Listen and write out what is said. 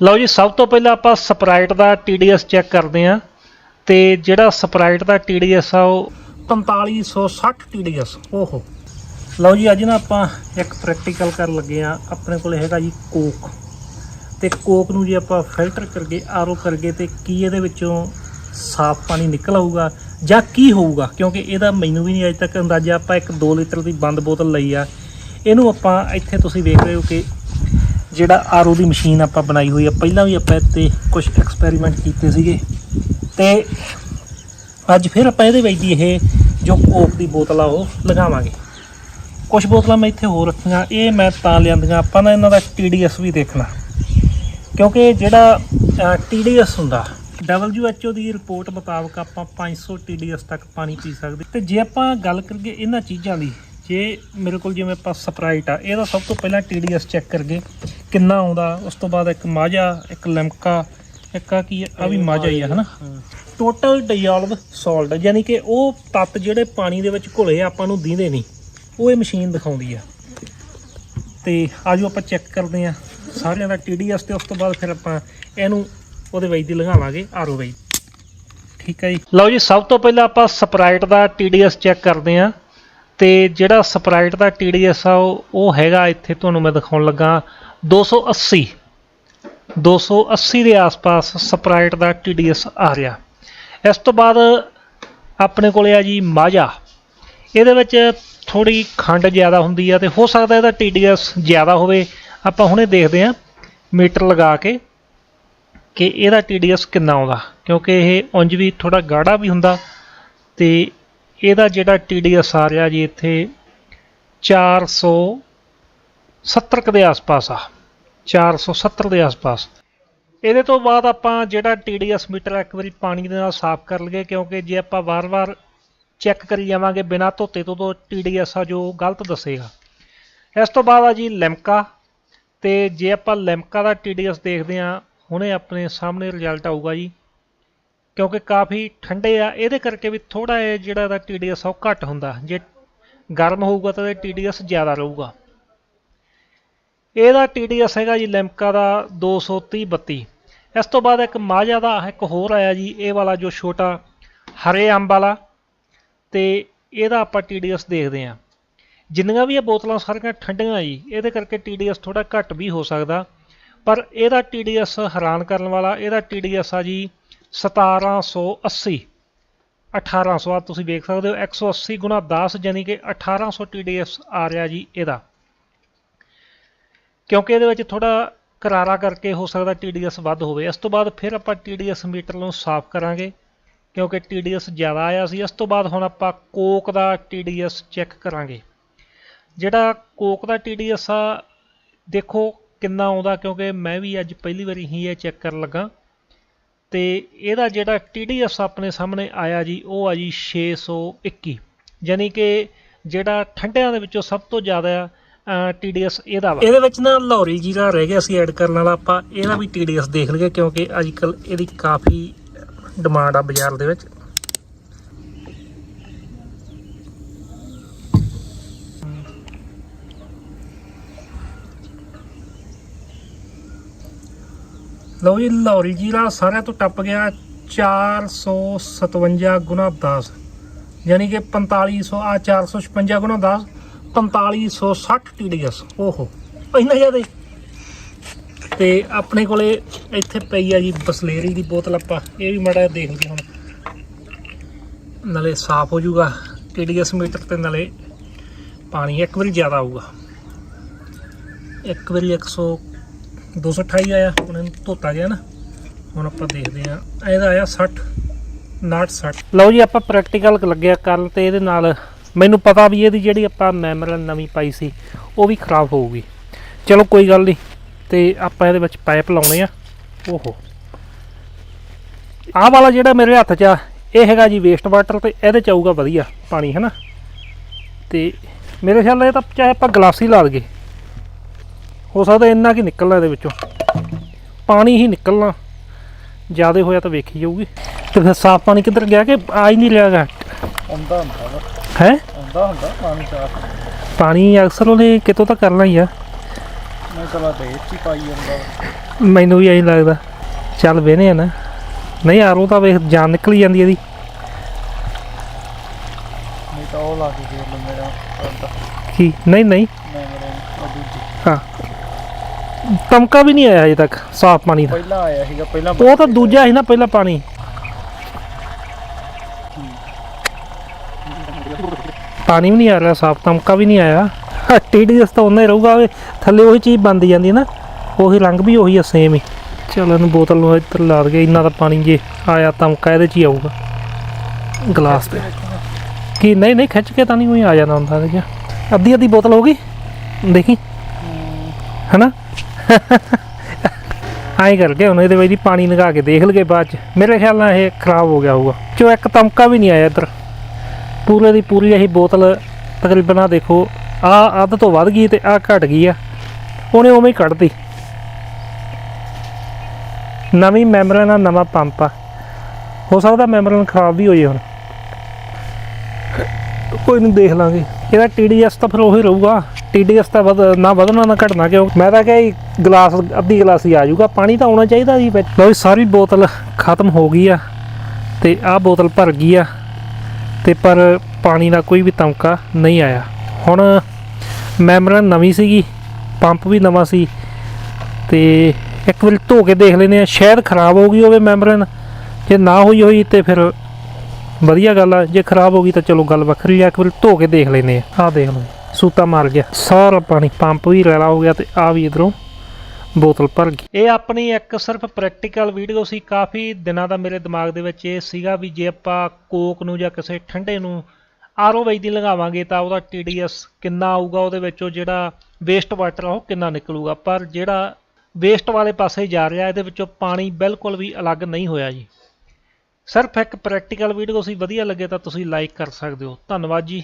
ਲਓ ਜੀ, ਸਭ ਤੋਂ ਪਹਿਲਾਂ ਆਪਾਂ ਸਪਰਾਈਟ ਦਾ TDS ਚੈੱਕ ਕਰਦੇ ਹਾਂ ਤੇ ਜਿਹੜਾ ਸਪਰਾਈਟ ਦਾ TDS ਆ, ਉਹ 4560 TDS ਓਹੋ। ਲਓ ਜੀ, ਅੱਜ ਨਾ ਆਪਾਂ ਇੱਕ ਪ੍ਰੈਕਟੀਕਲ ਕਰਨ ਲੱਗੇ ਆ ਆਪਣੇ ਕੋਲ ਹੈਗਾ ਜੀ ਕੋਕ ਤੇ ਕੋਕ ਨੂੰ ਜੇ ਆਪਾਂ ਫਿਲਟਰ ਕਰਕੇ ਆਰਓ ਕਰਕੇ ਤੇ ਕੀ ਇਹਦੇ ਵਿੱਚੋਂ ਸਾਫ਼ ਪਾਣੀ ਨਿਕਲ ਆਊਗਾ ਜਾਂ ਕੀ ਹੋਊਗਾ, ਕਿਉਂਕਿ ਇਹਦਾ ਮੈਨੂੰ ਵੀ ਨਹੀਂ ਅਜੇ ਤੱਕ ਅੰਦਾਜ਼ਾ, ਆਪਾਂ ਇੱਕ 2 ਲੀਟਰ ਦੀ ਬੰਦ ਬੋਤਲ ਲਈ ਆ। ਇਹਨੂੰ ਆਪਾਂ ਇੱਥੇ ਤੁਸੀਂ ਵੇਖ ਰਹੇ ਹੋ ਕਿ ਜਿਹੜਾ ਆਰਓ ਦੀ ਮਸ਼ੀਨ ਆਪਾਂ ਬਣਾਈ ਹੋਈ ਆ, ਪਹਿਲਾਂ ਵੀ ਆਪਾਂ ਇੱਥੇ ਕੁਝ ਐਕਸਪੈਰੀਮੈਂਟ ਕੀਤੇ ਸੀਗੇ। ਤੇ ਅੱਜ ਫਿਰ ਆਪਾਂ ਇਹਦੇ ਵਿੱਚ ਦੀ ਇਹ ਜੋ ਕੋਕ ਦੀ ਬੋਤਲ ਆ ਉਹ ਲਗਾਵਾਂਗੇ। ਕੁਝ ਬੋਤਲਾਂ ਮੈਂ ਇੱਥੇ ਹੋਰ ਰੱਖੀਆਂ, ਇਹ ਮੈਂ ਤਾਂ ਲਿਆਂਦੀਆਂ, ਆਪਾਂ ਨਾ ਇਹਨਾਂ ਦਾ TDS ਵੀ ਦੇਖਣਾ। ਕਿਉਂਕਿ ਜਿਹੜਾ TDS ਹੁੰਦਾ WHO ਦੀ ਰਿਪੋਰਟ ਮੁਤਾਬਕ ਆਪਾਂ 500 TDS ਤੱਕ ਪਾਣੀ ਪੀ ਸਕਦੇ। ਤੇ ਜੇ ਆਪਾਂ ਗੱਲ ਕਰੀਏ ਇਹਨਾਂ ਚੀਜ਼ਾਂ ਦੀ ਜੇ ਮੇਰੇ ਕੋਲ ਜਿਵੇਂ ਆਪਾਂ ਸਪਰਾਈਟ ਆ ਇਹਦਾ ਸਭ ਤੋਂ ਪਹਿਲਾਂ TDS ਚੈੱਕ ਕਰਗੇ ਕਿੰਨਾ ਆਉਂਦਾ ਉਸ ਤੋਂ ਬਾਅਦ ਇੱਕ ਮਾਝਾ ਇੱਕ ਲਿਮਕਾ ਇੱਕ ਆ ਕੀ ਆ ਵੀ ਮਾਝਾ ਹੀ ਆ ਹਨਾ? ਟੋਟਲ ਡਿਜ਼ੋਲਵ ਸਾਲਟ ਯਾਨੀ ਕਿ ਉਹ ਤੱਤ ਜਿਹੜੇ ਪਾਣੀ ਦੇ ਵਿੱਚ ਘੁਲੇ ਆ, ਆਪਾਂ ਨੂੰ ਦੀਂਦੇ ਨਹੀਂ। ਉਹ ਇਹ ਮਸ਼ੀਨ ਦਿਖਾਉਂਦੀ ਆ। ਤੇ ਆਜੋ ਆਪਾਂ ਚੈੱਕ ਕਰਦੇ ਆ ਸਾਰਿਆਂ ਦਾ TDS ਤੇ ਉਸ ਤੋਂ ਬਾਅਦ ਫਿਰ ਆਪਾਂ ਇਹਨੂੰ ਉਹਦੇ ਵਿੱਚ ਦੀ ਲਗਾਵਾਂਗੇ ਆਰਓ ਵਿੱਚ। ਠੀਕ ਹੈ ਜੀ। ਲਓ ਜੀ ਸਭ ਤੋਂ ਪਹਿਲਾਂ ਆਪਾਂ ਸਪਰਾਈਟ ਦਾ TDS ਚੈੱਕ ਕਰਦੇ ਆ ਤੇ ਜਿਹੜਾ ਸਪਰਾਈਟ ਦਾ TDS ਆ, ਉਹ ਉਹ ਹੈਗਾ ਇੱਥੇ ਤੁਹਾਨੂੰ ਮੈਂ ਦਿਖਾਉਣ ਲੱਗਾ। 280 280 ਦੇ ਆਸ-ਪਾਸ ਸਪਰਾਈਟ ਦਾ TDS ਆ ਰਿਹਾ। ਇਸ ਤੋਂ ਬਾਅਦ ਆਪਣੇ ਕੋਲੇ ਆ ਜੀ ਮਾਝਾ। ਇਹਦੇ ਵਿੱਚ ਥੋੜੀ ਖੰਡ ਜ਼ਿਆਦਾ ਹੁੰਦੀ ਆ ਤੇ ਹੋ ਸਕਦਾ ਇਹਦਾ TDS ਜ਼ਿਆਦਾ ਹੋਵੇ। ਆਪਾਂ ਹੁਣੇ ਦੇਖਦੇ ਆ ਮੀਟਰ ਲਗਾ ਕੇ ਕਿ ਇਹਦਾ TDS ਕਿੰਨਾ ਆਉਂਦਾ। ਕਿਉਂਕਿ ਇਹ ਉਂਝ ਵੀ ਥੋੜਾ ਗਾੜਾ ਵੀ ਹੁੰਦਾ ਤੇ ਇਹਦਾ ਜਿਹੜਾ TDS ਆ ਰਿਹਾ ਜੀ ਇੱਥੇ 470 ਕੁ ਦੇ ਆਸ-ਪਾਸ ਆ। 470 ਦੇ ਆਸ-ਪਾਸ। ਇਹਦੇ ਤੋਂ ਬਾਅਦ ਆਪਾਂ ਜਿਹੜਾ TDS ਮੀਟਰ ਇੱਕ ਵਾਰੀ ਪਾਣੀ ਦੇ ਨਾਲ ਸਾਫ਼ ਕਰ ਲਈਏ, ਕਿਉਂਕਿ ਜੇ ਆਪਾਂ ਵਾਰ-ਵਾਰ ਚੈੱਕ ਕਰੀ ਜਾਵਾਂਗੇ ਬਿਨਾਂ ਧੋਤੇ ਤੋਂ, ਤਾਂ TDS ਆ ਜੋ ਗਲਤ ਦੱਸੇਗਾ। ਇਸ ਤੋਂ ਬਾਅਦ ਆ ਜੀ ਲਿਮਕਾ। ਤੇ ਜੇ ਆਪਾਂ ਲਿਮਕਾ ਦਾ TDS ਦੇਖਦੇ ਆ ਹੁਣੇ ਆਪਣੇ ਸਾਹਮਣੇ ਰਿਜ਼ਲਟ ਆਊਗਾ ਜੀ। ਕਿਉਂਕਿ ਕਾਫੀ ਠੰਡੇ ਆ, ਇਹਦੇ ਕਰਕੇ ਵੀ ਥੋੜਾ ਜਿਹਾ ਜਿਹੜਾ ਇਹਦਾ TDS ਆ ਉਹ ਘੱਟ ਹੁੰਦਾ। ਜੇ ਗਰਮ ਹੋਊਗਾ ਤਾਂ ਇਹਦਾ TDS ਜ਼ਿਆਦਾ ਰਹੂਗਾ। ਇਹਦਾ TDS ਹੈਗਾ ਜੀ ਲਿਮਕਾ ਦਾ 230 32 ਇਸ ਤੋਂ ਬਾਅਦ ਇੱਕ ਮਾਝਾ ਦਾ, ਇੱਕ ਹੋਰ ਆਇਆ ਜੀ, ਇਹ ਵਾਲਾ ਜੋ ਛੋਟਾ ਹਰੇ ਅੰਬ ਵਾਲਾ। ਤੇ ਇਹਦਾ ਆਪਾਂ TDS ਦੇਖਦੇ ਹਾਂ। ਜਿੰਨੀਆਂ ਵੀ ਇਹ ਬੋਤਲਾਂ ਸਾਰੀਆਂ ਠੰਡੀਆਂ ਜੀ, ਇਹਦੇ ਕਰਕੇ TDS ਥੋੜਾ ਘੱਟ ਵੀ ਹੋ ਸਕਦਾ। ਪਰ ਇਹਦਾ TDS ਹੈਰਾਨ ਕਰਨ ਵਾਲਾ, ਇਹਦਾ TDS ਆ ਜੀ 1780 1800 ਆ ਤੁਸੀਂ ਵੇਖ ਸਕਦੇ ਹੋ 180 ਗੁਣਾ 10 ਯਾਨੀ ਕਿ 1800 TDS ਆ ਰਿਹਾ ਜੀ ਇਹਦਾ। ਕਿਉਂਕਿ ਇਹਦੇ ਵਿੱਚ ਥੋੜਾ ਕਰਾਰਾ ਕਰਕੇ ਹੋ ਸਕਦਾ TDS ਵੱਧ ਹੋਵੇ। ਇਸ ਤੋਂ ਬਾਅਦ ਫਿਰ ਆਪਾਂ TDS ਮੀਟਰ ਨੂੰ ਸਾਫ਼ ਕਰਾਂਗੇ, ਕਿਉਂਕਿ TDS ਜ਼ਿਆਦਾ ਆਇਆ ਸੀ। ਇਸ ਤੋਂ ਬਾਅਦ ਹੁਣ ਆਪਾਂ ਕੋਕ ਦਾ TDS ਚੈੱਕ ਕਰਾਂਗੇ। ਜਿਹੜਾ ਕੋਕ ਦਾ TDS ਆ, ਦੇਖੋ ਕਿੰਨਾ ਆਉਂਦਾ, ਕਿਉਂਕਿ ਮੈਂ ਵੀ ਅੱਜ ਪਹਿਲੀ ਵਾਰੀ ਹੀ ਇਹ ਚੈੱਕ ਕਰਨ ਲੱਗਾ। ਤੇ ਇਹਦਾ ਜਿਹੜਾ TDS ਆਪਣੇ ਸਾਹਮਣੇ ਆਇਆ ਜੀ, ਉਹ ਆ ਜੀ 621 ਯਾਨੀ ਕਿ ਜਿਹੜਾ ਠੰਡਿਆਂ ਦੇ ਵਿੱਚੋਂ ਸਭ ਤੋਂ ਜ਼ਿਆਦਾ TDS ਇਹਦਾ ਵਾ। ਇਹਦੇ ਵਿੱਚ ਨਾ ਲਾਹੌਰੀ ਜੀਰਾ ਰਹਿ ਗਿਆ ਸੀ ਐਡ ਕਰਨ ਵਾਲਾ। ਆਪਾਂ ਇਹਦਾ ਵੀ TDS ਦੇਖ ਲਈਏ, ਕਿਉਂਕਿ ਅੱਜ ਕੱਲ ਇਹਦੀ ਕਾਫੀ ਡਿਮਾਂਡ ਆ ਬਾਜ਼ਾਰ ਦੇ ਵਿੱਚ। ਲਓ ਜੀ, ਲਾਹੌਰੀ ਜੀਰਾ ਸਾਰਿਆਂ ਤੋਂ ਟੱਪ ਗਿਆ 457 ਗੁਣਾ 10 ਯਾਨੀ ਕਿ 4500 ਆ 456 ਗੁਣਾ 10 4560 TDS ਓਹੋ, ਇੰਨਾ ਜ਼ਿਆਦਾ ਤੇ। ਆਪਣੇ ਕੋਲੇ ਇੱਥੇ ਪਈ ਆ ਜੀ ਬਸਲੇਰੀ ਦੀ ਬੋਤਲ ਆਪਾਂ, ਇਹ ਵੀ ਮਾੜਾ ਜਿਹਾ ਦੇਖ ਲਈਏ ਹੁਣ। ਨਾਲੇ ਸਾਫ਼ ਹੋ ਜਾਊਗਾ TDS ਮੀਟਰ ਤੇ ਨਾਲੇ ਪਾਣੀ ਇੱਕ ਵਾਰੀ ਜ਼ਿਆਦਾ ਆਊਗਾ। ਇੱਕ ਵਾਰੀ 100 228 ਆਇਆ, ਹੁਣ ਇਹਨੂੰ ਧੋਤਾ ਗਿਆ ਨਾ। ਹੁਣ ਆਪਾਂ ਦੇਖਦੇ ਆ ਇਹਦਾ ਆਇਆ 60 ਨਾਟ 60 ਲਓ ਜੀ, ਆਪਾਂ ਪ੍ਰੈਕਟੀਕਲ ਲੱਗਿਆ ਕਰਨ ਤੇ ਇਹਦੇ ਨਾਲ। ਮੈਨੂੰ ਪਤਾ ਵੀ ਇਹਦੀ ਜਿਹੜੀ ਆਪਾਂ ਮੈਮਰਲ ਨਵੀਂ ਪਾਈ ਸੀ, ਉਹ ਵੀ ਖਰਾਬ ਹੋਊਗੀ। ਚਲੋ, ਕੋਈ ਗੱਲ ਨਹੀਂ। ਤੇ ਆਪਾਂ ਇਹਦੇ ਵਿੱਚ ਪਾਈਪ ਲਾਉਣੇ ਆ। ਓਹੋ। ਆਹ ਵਾਲਾ ਜਿਹੜਾ ਮੇਰੇ ਹੱਥ 'ਚ ਆ, ਇਹ ਹੈਗਾ ਜੀ ਵੇਸਟ ਵਾਟਰ ਤੇ ਇਹਦੇ 'ਚ ਆਊਗਾ ਵਧੀਆ ਪਾਣੀ ਹੈ ਨਾ ਤੇ ਮੇਰੇ ਖਿਆਲ ਨਾਲ ਇਹ ਤਾਂ ਚਾਹੇ ਆਪਾਂ ਗਲਾਸ ਹੀ ਲਾ ਲਈਏ। ਹੋ ਸਕਦਾ ਇੰਨਾ ਕੀ ਨਿਕਲਣਾ ਇਹਦੇ ਵਿੱਚੋਂ। ਪਾਣੀ ਹੀ ਨਿਕਲਣਾ। ਜ਼ਿਆਦਾ ਹੋਇਆ ਤਾਂ ਵੇਖੀ ਜਾਊਗੀ। ਤੇ ਫਿਰ ਸਾਫ਼ ਪਾਣੀ ਕਿੱਧਰ ਗਿਆ ਕਿ ਆ ਹੀ ਨਹੀਂ ਆਉਂਦਾ ਹੁੰਦਾ ਵਾ। ਹੈ? ਆਉਂਦਾ ਹੁੰਦਾ ਪਾਣੀ ਸਾਫ਼। ਪਾਣੀ ਅਕਸਰ ਉਹਨੇ ਕਿਤੋਂ ਤਾਂ ਕਰਨਾ ਹੀ ਆ। ਮੈਂ ਚਲਾ ਦੇ ਚ ਪਾਈ ਜਾਂਦਾ। ਮੈਨੂੰ ਵੀ ਐਂ ਲੱਗਦਾ। ਚੱਲ ਵੇਨੇ ਆ ਨਾ। ਨਹੀਂ ਆਰੋ ਤਾਂ ਵੇਖ ਜਾਨ ਨਿਕਲੀ ਜਾਂਦੀ ਇਹਦੀ। ਨਹੀਂ ਤਾਂ ਉਹ ਲਾ ਕੇ ਲੈ ਮੇਰਾ ਕੀ? ਨਹੀਂ ਨਹੀਂ। ਹਾਂ। ਤਮਕਾ ਵੀ ਨਹੀਂ ਆਇਆ ਅਜੇ ਤੱਕ ਸਾਫ਼ ਪਾਣੀ ਦਾ। ਪਹਿਲਾਂ ਆਇਆ ਸੀਗਾ ਪਹਿਲਾਂ ਉਹ ਤਾਂ ਦੂਜਾ ਸੀ ਨਾ ਪਹਿਲਾਂ ਪਾਣੀ। ਪਾਣੀ ਵੀ ਨਹੀਂ ਆ ਰਿਹਾ ਸਾਫ਼ ਤਮਕਾ ਵੀ ਨਹੀਂ ਆਇਆ। ਟੀਡੀਐਸ ਤਾਂ ਉਹਨਾਂ ਹੀ ਰਹੂਗਾ ਥੱਲੇ ਉਹੀ ਚੀਜ਼ ਬੰਦ ਜਾਂਦੀ ਹੈ ਨਾ ਉਹੀ ਰੰਗ ਵੀ ਉਹੀ ਆ ਸੇਮ ਹੀ। ਚਲ ਇਹਨੂੰ ਬੋਤਲ ਨੂੰ ਇੱਧਰ ਲਾ ਦਈਏ ਇੰਨਾ ਤਾਂ ਪਾਣੀ ਜੇ ਆਇਆ ਤਮਕਾ ਇਹਦੇ ਚ ਹੀ ਆਊਗਾ। ਗਲਾਸ ਤੇ। ਕੀ ਨਹੀਂ ਨਹੀਂ ਖਿੱਚ ਕੇ ਤਾਂ ਨਹੀਂ ਕੋਈ ਆ ਜਾਣਾ ਹੁੰਦਾ ਦੇਖਿਆ। ਅੱਧੀ ਅੱਧੀ ਬੋਤਲ ਹੋ ਗਈ? ਦੇਖੀ। ਹਨਾ? ਆਏ ਕਰਕੇ ਹੁਣ ਇਹਦੇ ਵਿੱਚ ਦੀ ਪਾਣੀ ਲਗਾ ਕੇ ਦੇਖ ਲਗੇ ਬਾਅਦ ਚ। ਮੇਰੇ ਖਿਆਲ ਨਾਲ ਇਹ ਖਰਾਬ ਹੋ ਗਿਆ ਹੋਊਗਾ। ਚੋ ਇੱਕ ਤਮਕਾ ਵੀ ਨਹੀਂ ਆਇਆ ਇੱਧਰ। ਪੂਰੇ ਦੀ ਪੂਰੀ ਇਹ ਬੋਤਲ ਤਕਰੀਬਨ ਆ ਦੇਖੋ, ਆ ਅੱਧ ਤੋਂ ਵੱਧ ਗਈ ਤੇ ਆ ਘਟ ਗਈ ਆ। ਉਹਨੇ ਉਵੇਂ ਹੀ ਕੱਢਤੀ। ਨਵੀਂ ਮੈਮਰਨ ਆ ਨਵਾਂ ਪੰਪ ਆ। ਹੋ ਸਕਦਾ ਮੈਮਰਨ ਖਰਾਬ ਵੀ ਹੋਈ ਹੁਣ। ਕੋਈ ਨਹੀਂ ਦੇਖ ਲਾਂਗੇ। ਇਹਦਾ TDS ਤਾਂ ਫਿਰ ਉਹੀ ਰਹੂਗਾ। TDS ਤਾਂ ਵਧ ਨਾ ਵਧਣਾ, ਨਾ ਘਟਣਾ ਕਿਉਂ? ਮੈਂ ਤਾਂ ਕਿਹਾ ਜੀ, ਗਲਾਸ, ਅੱਧੀ ਗਲਾਸ ਹੀ ਆ ਜਾਊਗਾ। ਪਾਣੀ ਤਾਂ ਆਉਣਾ ਚਾਹੀਦਾ ਜੀ ਵਿੱਚ। ਲਓ ਜੀ, ਸਾਰੀ ਬੋਤਲ ਖਤਮ ਹੋ ਗਈ ਆ ਤੇ ਆਹ ਬੋਤਲ ਭਰ ਗਈ ਆ ਤੇ ਪਰ ਪਾਣੀ ਦਾ ਕੋਈ ਵੀ ਤਮਕਾ ਨਹੀਂ ਆਇਆ। ਹੁਣ ਮੈਮਰਨ ਨਵੀਂ ਸੀਗੀ, ਪੰਪ ਵੀ ਨਵਾਂ ਸੀ ਤੇ ਇੱਕ ਵਾਰੀ ਧੋ ਕੇ ਦੇਖ ਲੈਨੇ ਆ, ਸ਼ਾਇਦ ਖਰਾਬ ਹੋ ਗਈ ਹੋਵੇ ਮੈਮਰਨ। ਜੇ ਨਾ ਹੋਈ ਹੋਈ ਤੇ ਫਿਰ ਵਧੀਆ ਗੱਲ ਆ, ਜੇ ਖਰਾਬ ਹੋ ਗਈ ਤਾਂ ਚਲੋ ਗੱਲ ਵੱਖਰੀ ਆ, ਇੱਕ ਵਾਰੀ ਧੋ ਕੇ ਦੇਖ ਲੈਨੇ ਆ। ਆਹ ਦੇਖ ਲਓ। ਸੂਤਾ ਮਾਰ ਗਿਆ। ਸਾਰਾ ਪਾਣੀ ਪੰਪ ਵੀ ਰੈਲਾ ਹੋ ਗਿਆ ਤੇ ਆ ਵੀ ਇਧਰੋਂ ਬੋਤਲ ਭਰ ਗਈ। ਇਹ ਆਪਣੀ ਇੱਕ ਸਿਰਫ ਪ੍ਰੈਕਟੀਕਲ ਵੀਡੀਓ ਸੀ। ਕਾਫੀ ਦਿਨਾਂ ਦਾ ਮੇਰੇ ਦਿਮਾਗ ਦੇ ਵਿੱਚ ਇਹ ਸੀਗਾ ਵੀ ਜੇ ਆਪਾਂ ਕੋਕ ਨੂੰ ਜਾਂ ਕਿਸੇ ਠੰਡੇ ਨੂੰ ਆਰਓ ਵਿੱਚ ਦੀ ਲਗਾਵਾਂਗੇ ਤਾਂ ਉਹਦਾ TDS ਕਿੰਨਾ ਆਊਗਾ, ਉਹਦੇ ਵਿੱਚੋਂ ਜਿਹੜਾ ਵੇਸਟ ਵਾਟਰ ਆ ਉਹ ਕਿੰਨਾ ਨਿਕਲੂਗਾ। ਪਰ ਜਿਹੜਾ ਵੇਸਟ ਵਾਲੇ ਪਾਸੇ ਜਾ ਰਿਹਾ, ਇਹਦੇ ਵਿੱਚੋਂ ਪਾਣੀ ਬਿਲਕੁਲ ਵੀ ਅਲੱਗ ਨਹੀਂ ਹੋਇਆ ਜੀ। ਸਿਰਫ ਇੱਕ ਪ੍ਰੈਕਟੀਕਲ ਵੀਡੀਓ ਸੀ, ਵਧੀਆ ਲੱਗੇ ਤਾਂ ਤੁਸੀਂ ਲਾਈਕ ਕਰ ਸਕਦੇ ਹੋ। ਧੰਨਵਾਦ ਜੀ।